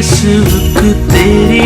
இயேசுவுக்கு தெரிய